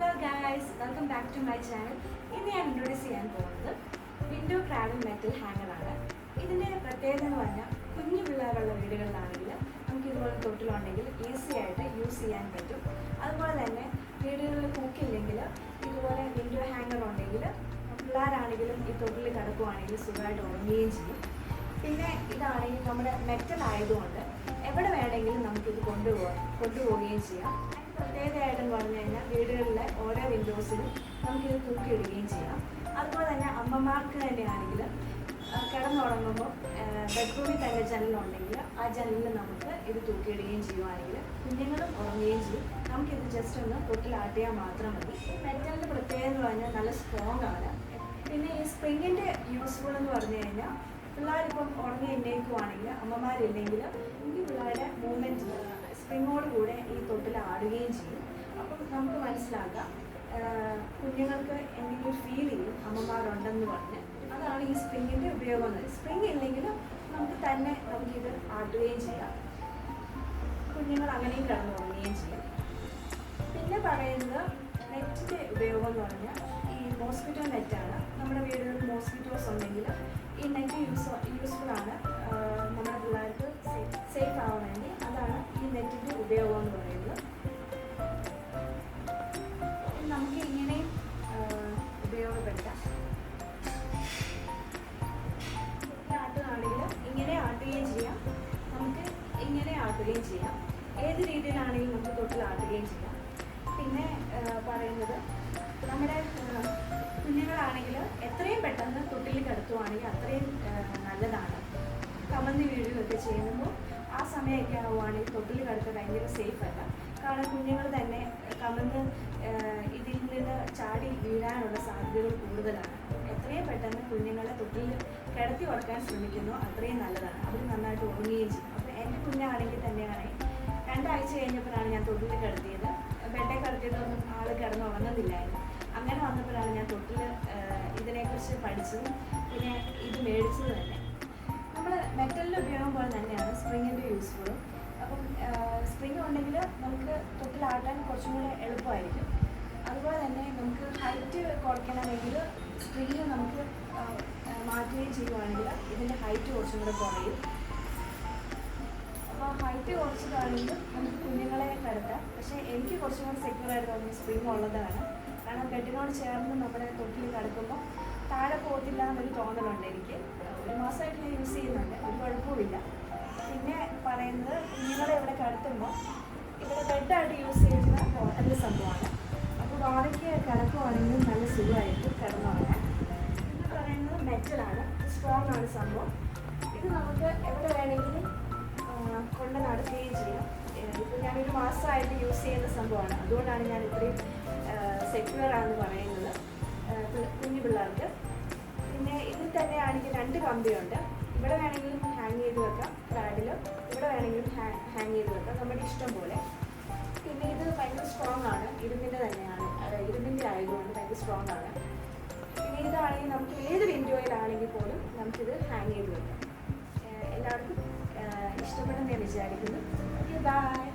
Hello guys welcome back to my channel ഇന്ന് ഞാൻ introduce ചെയ്യാൻ പോകുന്നത് വിൻഡോ ട്രാവൽ മെറ്റൽ ഹാങ്ങറാണ് ഇതിന്റെ പ്രത്യേകത എന്ന് പറഞ്ഞാൽ കുഞ്ഞു പിള്ളേരുള്ള വീടുകളിലാണെങ്കിൽ നമുക്ക് ഇതുപോലെ തൊട്ടിലുണ്ടെങ്കിൽ ഈസി ആയിട്ട് യൂസ് ചെയ്യാൻ പറ്റും. അതുപോലെ തന്നെ വീടുകളിൽ കുക്കില്ലെങ്കിൽ ഇതുപോലെ വിൻഡോ ഹാങ്ങർ ഉണ്ടെങ്കിൽ പിള്ളേരാണെങ്കിലും ഈ തൊട്ടിൽ കിടക്കുവാണെങ്കിൽ സുഖമായിട്ട് ഉറങ്ങുകയും ചെയ്യും. പിന്നെ ഇതാണെങ്കിൽ നമ്മുടെ മെറ്റൽ ആയതുകൊണ്ട് എവിടെ വേണമെങ്കിലും നമുക്കിത് കൊണ്ടുപോകാം കൊണ്ടുപോവുകയും ചെയ്യാം. പ്രത്യേകതയായിട്ടെന്ന് പറഞ്ഞു കഴിഞ്ഞാൽ വീടുകളിലെ ഓരോ വിൻഡോസിലും നമുക്കിത് തൂക്കി ഇടുകയും ചെയ്യാം. അതുപോലെ തന്നെ അമ്മമാർക്ക് തന്നെയാണെങ്കിൽ കിടന്നുറങ്ങുമ്പോൾ ബെഡ്റൂമിൽ തന്നെ ജനലുണ്ടെങ്കിൽ ആ ജനലിൽ നമുക്ക് ഇത് തൂക്കിയിടുകയും ചെയ്യുവാണെങ്കിൽ കുഞ്ഞുങ്ങളും ഉറങ്ങുകയും ചെയ്യും. നമുക്കിത് ജസ്റ്റ് ഒന്ന് തൊട്ടിലാട്ടിയാൽ മാത്രം മതി. മെറ്റലിന്റെ പ്രത്യേകത എന്ന് പറഞ്ഞാൽ നല്ല സ്ട്രോങ് ആണ്. പിന്നെ ഈ സ്പ്രിങ്ങിന്റെ യൂസ്ഫുൾ എന്ന് പറഞ്ഞു കഴിഞ്ഞാൽ പിള്ളേരിപ്പം ഉറങ്ങി എണ്ണേക്കുവാണെങ്കിൽ അമ്മമാരില്ലെങ്കിൽ ഈ പിള്ളേരുടെ മൂവ്മെന്റ് ആടുകയും ചെയ്യും. അപ്പം നമുക്ക് മനസ്സിലാക്കാം കുഞ്ഞുങ്ങൾക്ക് എന്തെങ്കിലും ഫീൽ ചെയ്യും അമ്മമാരുണ്ടെന്ന് പറഞ്ഞ് അതാണ് ഈ സ്പ്രിങ്ങിന്റെ ഉപയോഗം എന്ന് സ്പ്രിങ് ഇല്ലെങ്കിൽ നമുക്ക് തന്നെ നമുക്കിത് ആട്ടുകയും ചെയ്യാം. കുഞ്ഞുങ്ങൾ അങ്ങനെയും കിടന്നുറങ്ങുകയും ചെയ്യാം. പിന്നെ പറയുന്നത് നെറ്റിന്റെ ഉപയോഗം എന്ന് പറഞ്ഞാൽ ഈ മോസ്കിറ്റോ നെറ്റാണ് നമ്മുടെ വീടുകളിൽ മോസ്കിറ്റോസ് ഉണ്ടെങ്കിൽ ഈ നെറ്റ് യൂസ് യൂസ്ഫുൾ ആണ് നമ്മുടെ ആട്ടുകയും ചെയ്യാം. ഏത് രീതിയിലാണെങ്കിലും നമുക്ക് തൊട്ടിൽ ആട്ടുകയും ചെയ്യാം. പിന്നെ പറയുന്നത് നമ്മുടെ കുഞ്ഞുങ്ങളാണെങ്കിൽ എത്രയും പെട്ടെന്ന് തൊട്ടിൽ കിടത്തുവാണെങ്കിൽ അത്രയും നല്ലതാണ്. കമന്തി വീഴുകയൊക്കെ ചെയ്യുമ്പോൾ ആ സമയമൊക്കെ ആവുകയാണെങ്കിൽ തൊട്ടിൽ കിടത്ത് ഭയങ്കര സേഫ് അല്ല. കാരണം കുഞ്ഞുങ്ങൾ തന്നെ കമന്ന് ഇതിൽ നിന്ന് ചാടി വീഴാനുള്ള സാധ്യതകൾ കൂടുതലാണ്. എത്രയും പെട്ടെന്ന് കുഞ്ഞുങ്ങളെ തൊട്ടിൽ കിടത്തി ഉറക്കാൻ ശ്രമിക്കുന്നു അത്രയും നല്ലതാണ്. അവർ നന്നായിട്ട് ഉറങ്ങുകയും ചെയ്യും. എന്റെ കുഞ്ഞാണെങ്കിൽ തന്നെയാണ്. രണ്ടാഴ്ച കഴിഞ്ഞപ്പോഴാണ് ഞാൻ തൊട്ടിൽ കിടത്തിയത്. ബെഡേ കിടത്തിയതൊന്നും ആൾ കിടന്ന് ഉറങ്ങുന്നില്ലായിരുന്നു. അങ്ങനെ വന്നപ്പോഴാണ് ഞാൻ തൊട്ടിൽ ഇതിനെക്കുറിച്ച് പഠിച്ചതും പിന്നെ ഇത് മേടിച്ചത് തന്നെ. നമ്മൾ മെറ്റലിന്റെ ഉപയോഗം പോലെ തന്നെയാണ് സ്പ്രിങ്ങിന്റെ യൂസ്ഫുള്ളും. അപ്പം സ്പ്രിങ് ഉണ്ടെങ്കിൽ നമുക്ക് തൊട്ടിലാട്ടാൻ കുറച്ചും കൂടെ എളുപ്പമായിരിക്കും. അതുപോലെ തന്നെ നമുക്ക് ഹൈറ്റ് കുറയ്ക്കണമെങ്കിൽ സ്പ്രിങ് നമുക്ക് മാറ്റുകയും ചെയ്യുവാണെങ്കിൽ ഇതിന്റെ ഹൈറ്റ് കുറച്ചും കൂടെ കുറയും. അപ്പോൾ കുറച്ച് കാണുമ്പോൾ നമുക്ക് കുഞ്ഞുങ്ങളെ കിടത്താം. പക്ഷേ എനിക്ക് കുറച്ചും കൂടി സെക്യൂർ ആയിട്ട് തോന്നുന്നത് സ്പ്രിങ് ഉള്ളതാണ്. കാരണം ബെഡിനോട് ചേർന്ന് നമ്മുടെ തൊട്ടിൽ കിടക്കുമ്പോൾ താഴെ പോകത്തില്ല എന്നൊരു തോന്നലുണ്ട് എനിക്ക്. ഒരു മാസമായിട്ട് ഞാൻ യൂസ് ചെയ്യുന്നുണ്ട്. ഒരു കുഴപ്പമില്ല പിന്നെ പറയുന്നത് കുഞ്ഞുങ്ങളെ ഇവിടെ കിടത്തുമ്പോൾ ഇവിടെ ബെഡായിട്ട് യൂസ് ചെയ്യുന്ന കോട്ടന്റെ സംഭവമാണ്. അപ്പോൾ വാടകയ്ക്ക് കിടക്കുവാണെങ്കിൽ നല്ല സുഖമായിട്ട് കിടന്നുറങ്ങാം പിന്നെ പറയുന്നത് മെറ്റലാണ്. സ്ട്രോങ് ആണ് സംഭവം. ഇത് നമുക്ക് എവിടെ വേണമെങ്കിലും കൊണ്ട് നടത്തുകയും ചെയ്യാം. ഇപ്പം ഞാനൊരു മാസമായിട്ട് യൂസ് ചെയ്യുന്ന സംഭവമാണ്. അതുകൊണ്ടാണ് ഞാൻ ഇത്രയും സെക്യൂർ ആണെന്ന് പറയുന്നത്. കുഞ്ഞു പിള്ളേർക്ക്. പിന്നെ ഇതിൽ തന്നെ ആണെങ്കിൽ രണ്ട് കമ്പിയുണ്ട്. ഇവിടെ വേണമെങ്കിലും ഹാങ് ചെയ്ത് വെക്കാം ത്രാഡിലും ഇവിടെ വേണമെങ്കിലും ഹാങ് ചെയ്ത് വെക്കാം നമ്മുടെ ഇഷ്ടം പോലെ. പിന്നെ ഇത് ഭയങ്കര സ്ട്രോങ് ആണ്. ഇരുമ്പിന്റെ തന്നെയാണ്. ഇരുമ്പിന്റെ ആയതുകൊണ്ട് ഭയങ്കര സ്ട്രോങ് ആണ്. പിന്നെ ഇതാണെങ്കിൽ നമുക്ക് ഏത് വിൻഡോയിലാണെങ്കിൽ പോലും നമുക്കിത് ഹാങ് ചെയ്ത് വെക്കാം. ഞാൻ വിചാരിക്കുന്നു. Okay bye